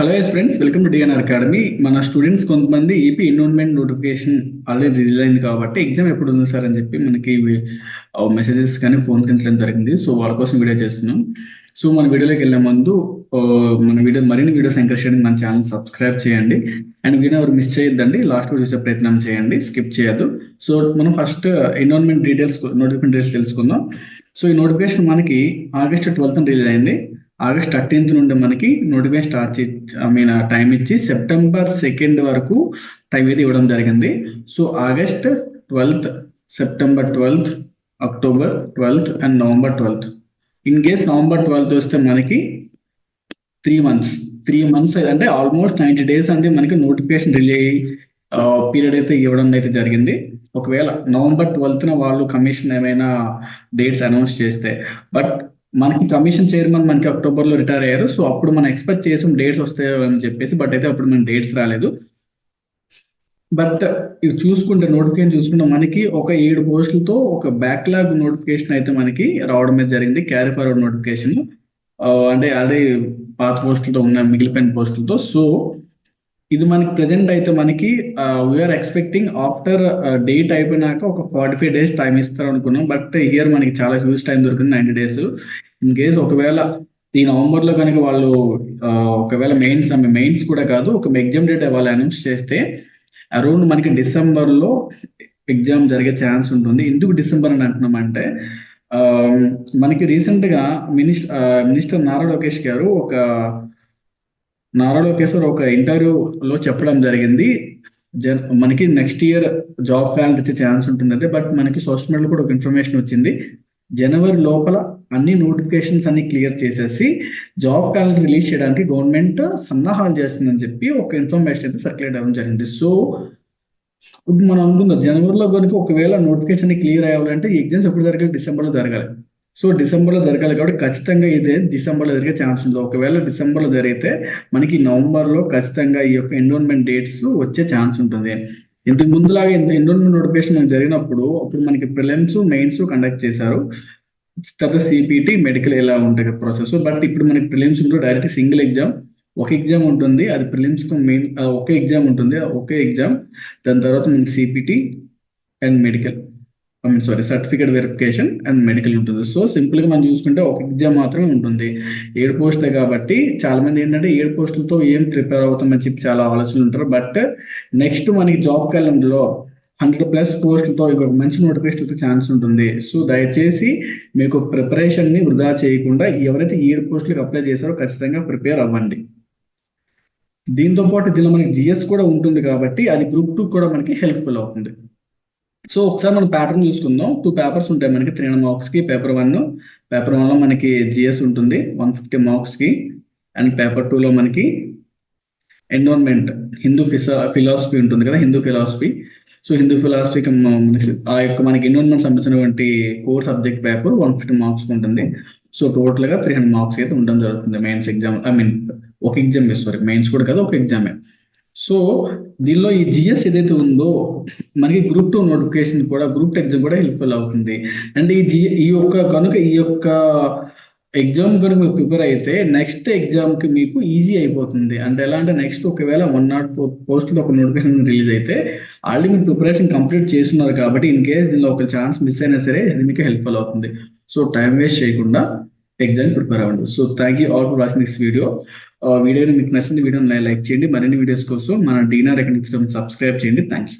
Hello yes friends welcome to DNR academy మన students కొంతమంది AP enrolment notification already release అయింది కాబట్టి exam ఎప్పుడు ఉంది సార్ అని చెప్పి మనకి మెసేజెస్ కానీ ఫోన్ కింద జరిగింది. సో వాళ్ళ కోసం వీడియో చేస్తున్నాం. సో మన వీడియోలోకి వెళ్ళే ముందు మన వీడియో మరిన్ని వీడియోస్ ఎంకరేజ్ చేయడానికి మన ఛానల్ సబ్స్క్రైబ్ చేయండి. అండ్ వీడియో ఎవరు మిస్ చేయొద్దండి లాస్ట్ చూసే ప్రయత్నం చేయండి. స్కిప్ చేయొద్దు. సో మనం first enrolment details notification details తెలుసుకుందాం. సో ఈ నోటిఫికేషన్ మనకి ఆగస్ట్ ట్వెల్త్ రిలీజ్ అయింది. ఆగస్ట్ థర్టీన్త్ నుండి మనకి notification start I mean time ఇచ్చి సెప్టెంబర్ సెకండ్ వరకు టైం అయితే ఇవ్వడం జరిగింది. So August twelfth September twelfth October twelfth and November twelfth. In case November twelfth వస్తే మనకి త్రీ మంత్స్ త్రీ మంత్స్ అంటే ఆల్మోస్ట్ నైంటీ డేస్ అంటే మనకి నోటిఫికేషన్ రిలే పీరియడ్ అయితే ఇవ్వడం అయితే జరిగింది. ఒకవేళ నవంబర్ ట్వెల్త్న వాళ్ళు కమిషన్ ఏమైనా డేట్స్ అనౌన్స్ చేస్తే. బట్ మనకి కమిషన్ చైర్మన్ మనకి అక్టోబర్లో రిటైర్ అయ్యారు. సో అప్పుడు మనం ఎక్స్పెక్ట్ చేసాం డేట్స్ వస్తాయో అని చెప్పేసి బట్ అయితే అప్పుడు మన డేట్స్ రాలేదు. బట్ ఇవి చూసుకుంటే నోటిఫికేషన్ చూసుకుంటే మనకి ఒక ఏడు పోస్టులతో ఒక బ్యాక్లాగ్ నోటిఫికేషన్ అయితే మనకి రావడం మీద జరిగింది. Carry forward notification. అంటే ఆల్రెడీ పాత పోస్టులతో ఉన్న మిగిలిపోయిన పోస్టులతో. సో ఇది మనకి ప్రెసెంట్ అయితే మనకి వీఆర్ ఎక్స్పెక్టింగ్ ఆఫ్టర్ డేట్ అయిపోయినాక ఒక ఫార్టీ ఫైవ్ డేస్ టైం ఇస్తారు అనుకున్నాం. బట్ ఇయర్ మనకి చాలా హ్యూజ్ టైం దొరికింది నైన్టీ డేస్ ఇన్ కేస్ ఒకవేళ ఈ నవంబర్లో కనుక వాళ్ళు ఒకవేళ మెయిన్స్ మెయిన్స్ కూడా కాదు ఒక ఎగ్జామ్ డేట్ వాళ్ళు అనౌన్స్ చేస్తే అరౌండ్ మనకి డిసెంబర్లో ఎగ్జామ్ జరిగే ఛాన్స్ ఉంటుంది. ఎందుకు డిసెంబర్ అని అంటున్నామంటే మనకి రీసెంట్గా మినిస్టర్ మినిస్టర్ నారా లోకేష్ గారు ఒక నారా లోకేశ్వర్ ఒక ఇంటర్వ్యూలో చెప్పడం జరిగింది. జన్ మనకి నెక్స్ట్ ఇయర్ జాబ్ క్యాలెండర్ వచ్చే ఛాన్స్ ఉంటుందంటే బట్ మనకి సోషల్ మీడియాలో కూడా ఒక ఇన్ఫర్మేషన్ వచ్చింది. జనవరి లోపల అన్ని నోటిఫికేషన్స్ అన్ని క్లియర్ చేసేసి జాబ్ క్యాలెండర్ రిలీజ్ చేయడానికి గవర్నమెంట్ సన్నాహాలు చేస్తుందని చెప్పి ఒక ఇన్ఫర్మేషన్ అయితే సర్క్యులేట్ అవ్వడం జరిగింది. సో ఇప్పుడు మనం అనుకుందాం జనవరిలో కనుక ఒకవేళ నోటిఫికేషన్ క్లియర్ అవ్వాలంటే ఎగ్జామ్స్ ఎప్పుడు జరగాలి? డిసెంబర్లో జరగాలి. సో డిసెంబర్లో జరగాలి కాబట్టి ఖచ్చితంగా ఇదే డిసెంబర్లో జరిగే ఛాన్స్ ఉంది. ఒకవేళ డిసెంబర్లో జరిగితే మనకి నవంబర్లో ఖచ్చితంగా ఈ యొక్క ఎన్రోల్మెంట్ డేట్స్ వచ్చే ఛాన్స్ ఉంటుంది. ఇంతకు ముందులాగా ఎన్రోల్మెంట్ నోటిఫికేషన్ జరిగినప్పుడు అప్పుడు మనకి ప్రిలిమ్స్ మెయిన్స్ కండక్ట్ చేశారు. తర్వాత సిపిటి మెడికల్ ఎలా ఉంటుంది ప్రాసెస్ బట్ ఇప్పుడు మనకి ప్రిలిమ్స్ ఉంటుంది డైరెక్ట్ సింగిల్ ఎగ్జామ్ ఒక ఎగ్జామ్ ఉంటుంది. అది ప్రిలిమ్స్ మెయిన్ ఒకే ఎగ్జామ్ ఉంటుంది. ఒకే ఎగ్జామ్ దాని తర్వాత మనకి CPT and medical I mean sorry certificate verification and medical ఉంటుంది సో సింపుల్గా మనం చూసుకుంటే ఒక ఎగ్జామ్ మాత్రమే ఉంటుంది. ఏడు పోస్టులే కాబట్టి చాలా మంది ఏంటంటే ఏడు పోస్టులతో ఏం ప్రిపేర్ అవుతామని చెప్పి చాలా ఆలోచనలు ఉంటారు. బట్ నెక్స్ట్ మనకి జాబ్ క్యాలెండర్లో హండ్రెడ్ ప్లస్ పోస్టులతో ఇంకొక మంచి నోటిఫికేషన్ వచ్చే ఛాన్స్ ఉంటుంది. సో దయచేసి మీకు ప్రిపరేషన్ని వృధా చేయకుండా ఎవరైతే ఏడు పోస్టులకు అప్లై చేశారో ఖచ్చితంగా ప్రిపేర్ అవ్వండి. దీంతో పాటు దీనిలో మనకి జిఎస్ కూడా ఉంటుంది కాబట్టి అది గ్రూప్ టూ కూడా మనకి హెల్ప్ఫుల్ అవుతుంది. సో ఒకసారి మనం ప్యాటర్న్ చూసుకుందాం. టూ పేపర్స్ ఉంటాయి మనకి. త్రీ హండ్రెడ్ మార్క్స్కి పేపర్ వన్ పేపర్ వన్లో మనకి జిఎస్ ఉంటుంది. వన్ ఫిఫ్టీ మార్క్స్కి అండ్ పేపర్ టూ లో మనకి ఎన్రోల్మెంట్ హిందూ ఫిలాసఫీ ఉంటుంది కదా హిందూ ఫిలాసఫీ సో హిందూ ఫిలాసఫీకి ఆ యొక్క మనకి ఎన్రోల్మెంట్ సంబంధించినటువంటి core subject paper one fifty marks ఉంటుంది. సో టోటల్గా త్రీ హండ్రెడ్ మార్క్స్ అయితే ఉండడం జరుగుతుంది. మెయిన్స్ ఎగ్జామ్ ఐ మీన్ ఒక ఎగ్జామ్ సారీ మెయిన్స్ కూడా కదా ఒక ఎగ్జామే సో దీనిలో ఈ జిఎస్ ఏదైతే ఉందో మనకి గ్రూప్ టూ నోటిఫికేషన్ కూడా గ్రూప్ ఎగ్జామ్ కూడా హెల్ప్ఫుల్ అవుతుంది. అండ్ ఈ జి ఈ యొక్క కనుక ఈ యొక్క ఎగ్జామ్ కనుక మీరు ప్రిపేర్ అయితే నెక్స్ట్ ఎగ్జామ్కి మీకు ఈజీ అయిపోతుంది. అంటే ఎలా అంటే నెక్స్ట్ ఒకవేళ వన్ నాట్ ఫోర్ పోస్ట్ ఒక నోటిఫికేషన్ రిలీజ్ అయితే ఆల్రెడీ మీరు ప్రిపరేషన్ కంప్లీట్ చేస్తున్నారు కాబట్టి ఇన్ కేస్ దీనిలో ఒక ఛాన్స్ మిస్ అయినా సరే అది మీకు హెల్ప్ఫుల్ అవుతుంది. సో టైం వేస్ట్ చేయకుండా ఎగ్జామ్ ప్రిపేర్ అవ్వండి. So thank you all for watching this video వీడియోని మీకు నచ్చిన వీడియోని లైక్ చేయండి. మరిన్ని వీడియోస్ కోసం మన డీనార్ ఎకనిక్స్ సబ్స్క్రైబ్ చేయండి. Thank you